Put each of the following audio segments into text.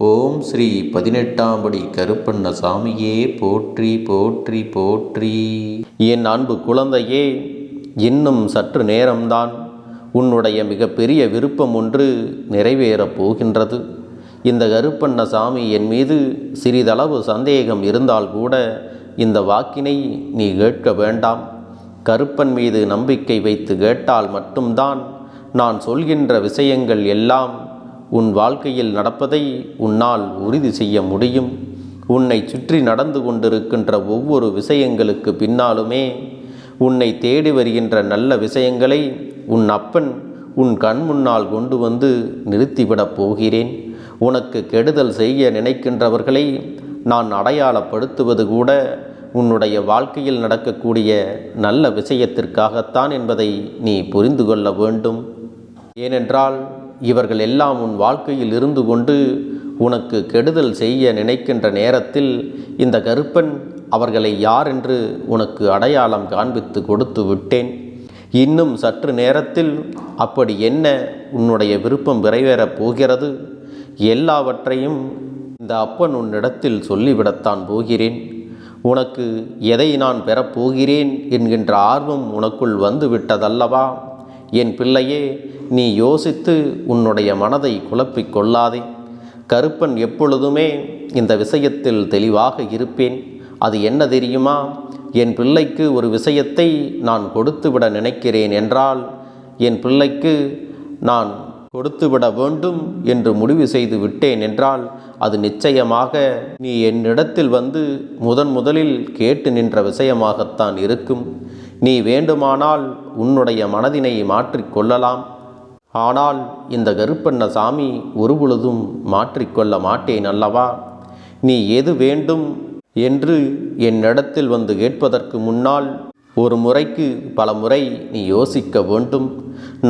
ஓம் ஸ்ரீ பதினெட்டாம்படி கருப்பண்ண சாமியே போற்றி போற்றி போற்றி. என் அன்பு குழந்தையே இன்னும் சற்று நேரம்தான் உன்னுடைய மிகப்பெரிய விருப்பம் ஒன்று நிறைவேறப் போகின்றது. இந்த கருப்பண்ண சாமி என் மீது சிறிதளவு சந்தேகம் இருந்தால் கூட இந்த வாக்கினை நீ கேட்க வேண்டாம். கருப்பன் மீது நம்பிக்கை வைத்து கேட்டால் மட்டும்தான் நான் சொல்கின்ற விஷயங்கள் எல்லாம் உன் வாழ்க்கையில் நடப்பதை உன்னால் உறுதி செய்ய முடியும். உன்னை சுற்றி நடந்து கொண்டிருக்கின்ற ஒவ்வொரு விஷயங்களுக்கு பின்னாலுமே உன்னை தேடி வருகின்ற நல்ல விஷயங்களை உன் அப்பன் உன் கண் முன்னால் கொண்டு வந்து நிறுத்திவிடப் போகிறேன். உனக்கு கெடுதல் செய்ய நினைக்கின்றவர்களை நான் அடையாளப்படுத்துவது கூட உன்னுடைய வாழ்க்கையில் நடக்கக்கூடிய நல்ல விஷயத்திற்காகத்தான் என்பதை நீ புரிந்து கொள்ள வேண்டும். ஏனென்றால் இவர்கள் எல்லாம் உன் வாழ்க்கையில் இருந்து கொண்டு உனக்கு கெடுதல் செய்ய நினைக்கின்ற நேரத்தில் இந்த கருப்பன் அவர்களை யார் என்று உனக்கு அடையாளம் காண்பித்து கொடுத்து விட்டேன். இன்னும் சற்று நேரத்தில் அப்படி என்ன உன்னுடைய விருப்பம் விரைவேறப் போகிறது? எல்லாவற்றையும் இந்த அப்பன் உன்னிடத்தில் சொல்லிவிடத்தான் போகிறேன். உனக்கு எதை நான் பெறப்போகிறேன் என்கின்ற ஆர்வம் உனக்குள் வந்து விட்டதல்லவா? என் பிள்ளையே நீ யோசித்து உன்னுடைய மனதை குழப்பிக் கொள்ளாதே. கருப்பன் எப்பொழுதுமே இந்த விஷயத்தில் தெளிவாக இருப்பேன். அது என்ன தெரியுமா? என் பிள்ளைக்கு ஒரு விஷயத்தை நான் கொடுத்துவிட நினைக்கிறேன் என்றால் என் பிள்ளைக்கு நான் கொடுத்துவிட வேண்டும் என்று முடிவு செய்து விட்டேன் என்றால் அது நிச்சயமாக நீ என்னிடத்தில் வந்து முதன் முதலில் கேட்டு நின்ற விஷயமாகத்தான் இருக்கும். நீ வேண்டுமானால் உன்னுடைய மனதினை மாற்றிக்கொள்ளலாம் ஆனால் இந்த கருப்பண்ண சாமி ஒருபொழுதும் மாற்றிக்கொள்ள மாட்டேன் அல்லவா? நீ எது வேண்டும் என்று என்னிடத்தில் வந்து கேட்பதற்கு முன்னால் ஒரு முறைக்கு பல முறை நீ யோசிக்க வேண்டும்.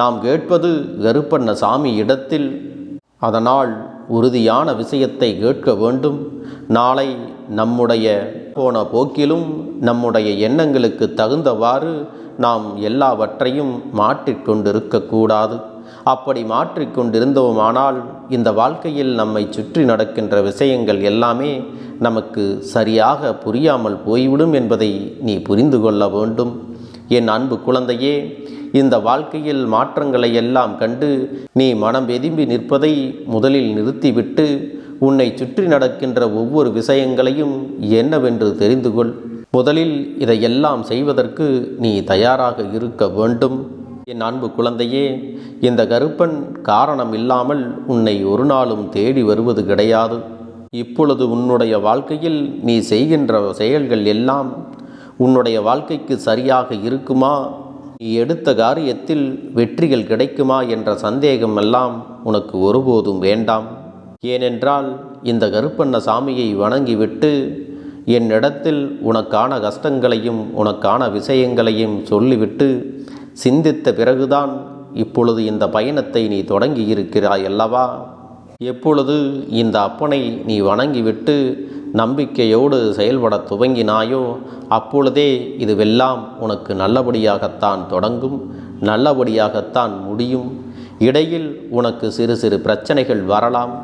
நாம் கேட்பது கருப்பண்ண சாமி இடத்தில். அதனால் உறுதியான விஷயத்தை கேட்க வேண்டும். நாளை நம்முடைய போன போக்கிலும் நம்முடைய எண்ணங்களுக்கு தகுந்தவாறு நாம் எல்லாவற்றையும் மாற்றிக்கொண்டிருக்கக்கூடாது அப்படி மாற்றிக்கொண்டிருந்தோமானால் இந்த வாழ்க்கையில் நம்மை சுற்றி நடக்கின்ற விஷயங்கள் எல்லாமே நமக்கு சரியாக புரியாமல் போய்விடும் என்பதை நீ புரிந்து கொள்ள வேண்டும். என் அன்பு குழந்தையே இந்த வாழ்க்கையில் மாற்றங்களை எல்லாம் கண்டு நீ மனம் வெதும்பி நிற்பதை முதலில் நிறுத்திவிட்டு உன்னை சுற்றி நடக்கின்ற ஒவ்வொரு விஷயங்களையும் என்னவென்று தெரிந்து கொள். முதலில் இதையெல்லாம் செய்வதற்கு நீ தயாராக இருக்க வேண்டும். என் அன்பு குழந்தையே இந்த கருப்பன் காரணம் இல்லாமல் உன்னை ஒரு நாளும் தேடி வருவது கிடையாது. இப்பொழுது உன்னுடைய வாழ்க்கையில் நீ செய்கின்ற செயல்கள் எல்லாம் உன்னுடைய வாழ்க்கைக்கு சரியாக இருக்குமா? நீ எடுத்த காரியத்தில் வெற்றிகள் கிடைக்குமா என்ற சந்தேகம் எல்லாம் உனக்கு ஒருபோதும் வேண்டாம். ஏனென்றால் இந்த கருப்பண்ண சாமியை வணங்கிவிட்டு என்னிடத்தில் உனக்கான கஷ்டங்களையும் உனக்கான விஷயங்களையும் சொல்லிவிட்டு சிந்தித்த பிறகுதான் இப்பொழுது இந்த பயணத்தை நீ தொடங்கி இருக்கிறாய் அல்லவா? எப்பொழுது இந்த அப்பனை நீ வணங்கிவிட்டு நம்பிக்கையோடு செயல்பட துவங்கினாயோ அப்பொழுதே இதுவெல்லாம் உனக்கு நல்லபடியாகத்தான் தொடங்கும் நல்லபடியாகத்தான் முடியும். இடையில் உனக்கு சிறு சிறு பிரச்சனைகள் வரலாம்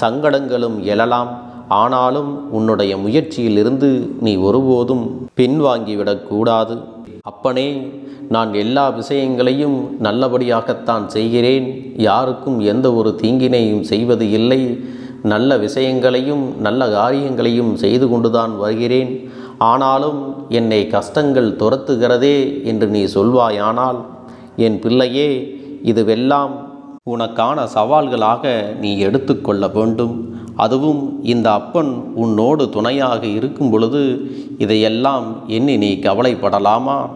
சங்கடங்களும் எழலாம். ஆனாலும் உன்னுடைய முயற்சியிலிருந்து நீ ஒருபோதும் பின்வாங்கிவிடக்கூடாது அப்பனே நான் எல்லா விஷயங்களையும் நல்லபடியாகத்தான் செய்கிறேன். யாருக்கும் எந்த ஒரு தீங்கினையும் செய்வது இல்லை. நல்ல விஷயங்களையும் நல்ல காரியங்களையும் செய்து கொண்டுதான் வருகிறேன். ஆனாலும் என்னை கஷ்டங்கள் துரத்துகிறதே என்று நீ சொல்வாயானால் என் பிள்ளையே இதுவெல்லாம் உனக்கான சவால்களாக நீ எடுத்துக்கொள்ள வேண்டும். அதுவும் இந்த அப்பன் உன்னோடு துணையாக இருக்கும் பொழுது இதையெல்லாம் எண்ணி நீ கவலைப்படலாமா?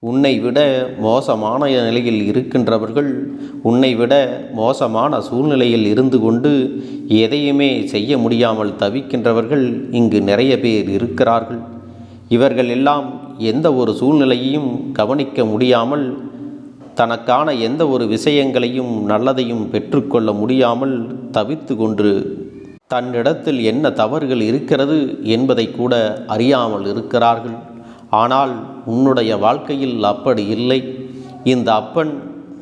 உன்னை விட மோசமான நிலையில் இருக்கின்றவர்கள் உன்னை விட மோசமான சூழ்நிலையில் இருந்து கொண்டு எதையுமே செய்ய முடியாமல் தவிக்கின்றவர்கள் இங்கு நிறைய பேர் இருக்கிறார்கள். இவர்கள் எல்லாம் எந்த ஒரு சூழ்நிலையையும் கவனிக்க முடியாமல் தனக்கான எந்த ஒரு விஷயங்களையும் நல்லதையும் பெற்றுக்கொள்ள முடியாமல் தவித்து கொண்டு தன்னிடத்தில் என்ன தவறுகள் இருக்கிறது என்பதை கூட அறியாமல் இருக்கிறார்கள். ஆனால் உன்னுடைய வாழ்க்கையில் அப்படி இல்லை. இந்த அப்பன்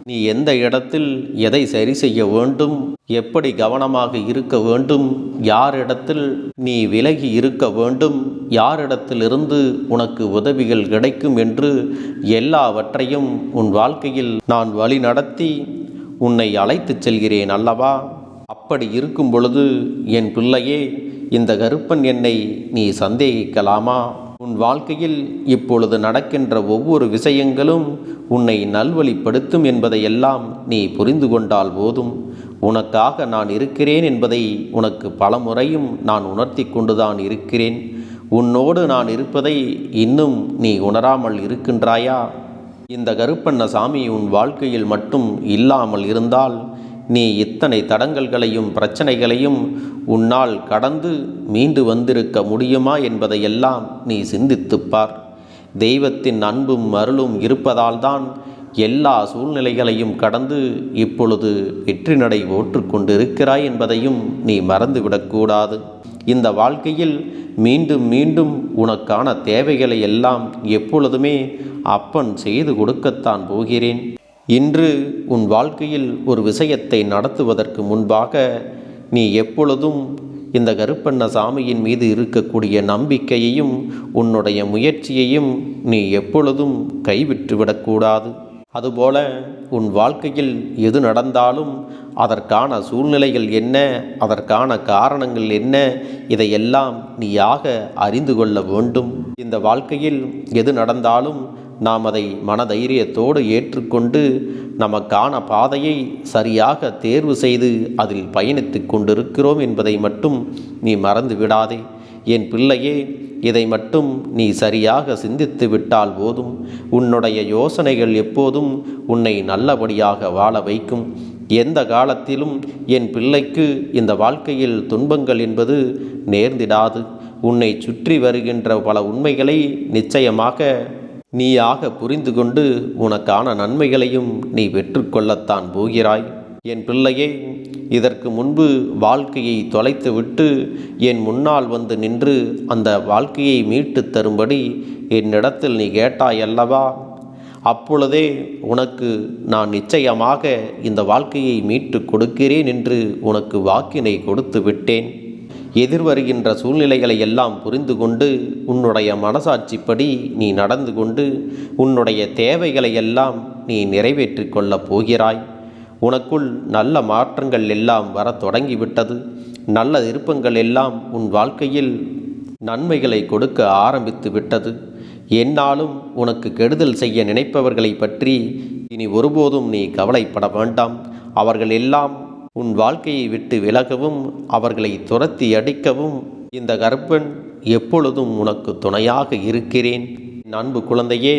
நீ எந்த இடத்தில் எதை சரி செய்ய வேண்டும்? எப்படி கவனமாக இருக்க வேண்டும்? யாரிடத்தில் நீ விலகி இருக்க வேண்டும்? யாரிடத்திலிருந்து உனக்கு உதவிகள் கிடைக்கும் என்று எல்லாவற்றையும் உன் வாழ்க்கையில் நான் வழி நடத்தி உன்னை அழைத்துச் செல்கிறேன் அல்லவா? அப்படி இருக்கும் பொழுது என் பிள்ளையே இந்த கருப்பன் என்னை நீ சந்தேகிக்கலாமா? உன் வாழ்க்கையில் இப்பொழுது நடக்கின்ற ஒவ்வொரு விஷயங்களும் உன்னை நல்வழிப்படுத்தும் என்பதையெல்லாம் நீ புரிந்து கொண்டால் போதும். உனக்காக நான் இருக்கிறேன் என்பதை உனக்கு பல முறையும் நான் உணர்த்தி கொண்டுதான் இருக்கிறேன். உன்னோடு நான் இருப்பதை இன்னும் நீ உணராமல் இருக்கின்றாயா? இந்த கருப்பண்ண சாமி உன் வாழ்க்கையில் மட்டும் இல்லாமல் இருந்தால் நீ இத்தனை தடங்கல்களையும் பிரச்சனைகளையும் உன்னால் கடந்து மீண்டு வந்திருக்க முடியுமா என்பதையெல்லாம் நீ சிந்தித்துப்பார். தெய்வத்தின் அன்பும் அருளும் இருப்பதால்தான் எல்லா சூழ்நிலைகளையும் கடந்து இப்பொழுது வெற்றி நடை ஓற்றுக்கொண்டிருக்கிறாய் என்பதையும் நீ மறந்துவிடக்கூடாது. இந்த வாழ்க்கையில் மீண்டும் மீண்டும் உனக்கான தேவைகளை எல்லாம் எப்பொழுதுமே அப்பன் செய்து கொடுக்கத்தான் போகிறேன். இன்று உன் வாழ்க்கையில் ஒரு விஷயத்தை நடத்துவதற்கு முன்பாக நீ எப்பொழுதும் இந்த கருப்பண்ண சாமியின் மீது இருக்கக்கூடிய நம்பிக்கையையும் உன்னுடைய முயற்சியையும் நீ எப்பொழுதும் கைவிட்டுவிடக்கூடாது அதுபோல உன் வாழ்க்கையில் எது நடந்தாலும் அதற்கான சூழ்நிலைகள் என்ன அதற்கான காரணங்கள் என்ன இதையெல்லாம் நீயாக அறிந்து கொள்ள வேண்டும். இந்த வாழ்க்கையில் எது நடந்தாலும் நாம் அதை மனதைரியத்தோடு ஏற்றுக்கொண்டு நமக்கான பாதையை சரியாக தேர்வு செய்து அதில் பயணித்து கொண்டிருக்கிறோம் என்பதை மட்டும் நீ மறந்து விடாதே என் பிள்ளையே இதை மட்டும் நீ சரியாக சிந்தித்து விட்டால் போதும். உன்னுடைய யோசனைகள் எப்போதும் உன்னை நல்லபடியாக வாழ வைக்கும். எந்த காலத்திலும் என் பிள்ளைக்கு இந்த வாழ்க்கையில் துன்பங்கள் என்பது நேர்ந்திடாது. உன்னை சுற்றி வருகின்ற பல உண்மைகளை நிச்சயமாக நீயாக புரிந்து கொண்டு உனக்கான நன்மைகளையும் நீ பெற்றுக்கொள்ளத்தான் போகிறாய். என் பிள்ளையே இதற்கு முன்பு வாழ்க்கையை தொலைத்துவிட்டு என் முன்னால் வந்து நின்று அந்த வாழ்க்கையை மீட்டு தரும்படி என்னிடத்தில் நீ கேட்டாய் அல்லவா அப்பொழுதே உனக்கு நான் நிச்சயமாக இந்த வாழ்க்கையை மீட்டு கொடுக்கிறேன் என்று உனக்கு வாக்கினை கொடுத்து விட்டேன். எதிர்வருகின்ற சூழ்நிலைகளை எல்லாம் புரிந்து கொண்டு உன்னுடைய மனசாட்சிப்படி நீ நடந்து கொண்டு உன்னுடைய தேவைகளை எல்லாம் நீ நிறைவேற்றிக் கொள்ளப் போகிறாய். உனக்குள் நல்ல மாற்றங்கள் எல்லாம் வரத் தொடங்கிவிட்டது. நல்ல விருப்பங்கள் எல்லாம் உன் வாழ்க்கையில் நன்மைகளை கொடுக்க ஆரம்பித்து விட்டது. என்னாலும் உனக்கு கெடுதல் செய்ய நினைப்பவர்களை பற்றி இனி ஒருபோதும் நீ கவலைப்பட வேண்டாம். அவர்கள் எல்லாம் உன் வாழ்க்கையை விட்டு விலகவும் அவர்களை துரத்தி அடிக்கவும் இந்த கர்ப்பன் எப்பொழுதும் உனக்கு துணையாக இருக்கிறேன். அன்பு குழந்தையே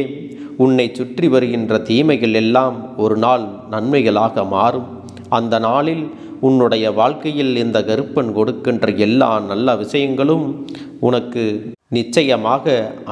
உன்னை சுற்றி வருகின்ற தீமைகள் எல்லாம் ஒரு நாள் நன்மைகளாக மாறும். அந்த நாளில் உன்னுடைய வாழ்க்கையில் இந்த கருப்பன் கொடுக்கின்ற எல்லா நல்ல விஷயங்களும் உனக்கு நிச்சயமாக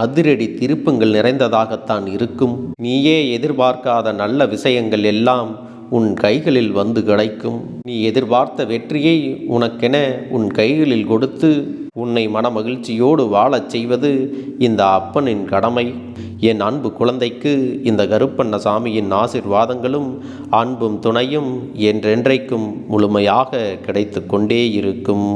அதிரடி திருப்பங்கள் நிறைந்ததாகத்தான் இருக்கும். நீயே எதிர்பார்க்காத நல்ல விஷயங்கள் எல்லாம் உன் கைகளில் வந்து கிடைக்கும். நீ எதிர்பார்த்த வெற்றியை உனக்கென உன் கைகளில் கொடுத்து உன்னை மனமகிழ்ச்சியோடு வாழச் செய்வது இந்த அப்பனின் கடமை. என் அன்பு குழந்தைக்கு இந்த கருப்பண்ண சாமியின் ஆசிர்வாதங்களும் அன்பும் துணையும் என்றென்றைக்கும் முழுமையாக கிடைத்து கொண்டே இருக்கும்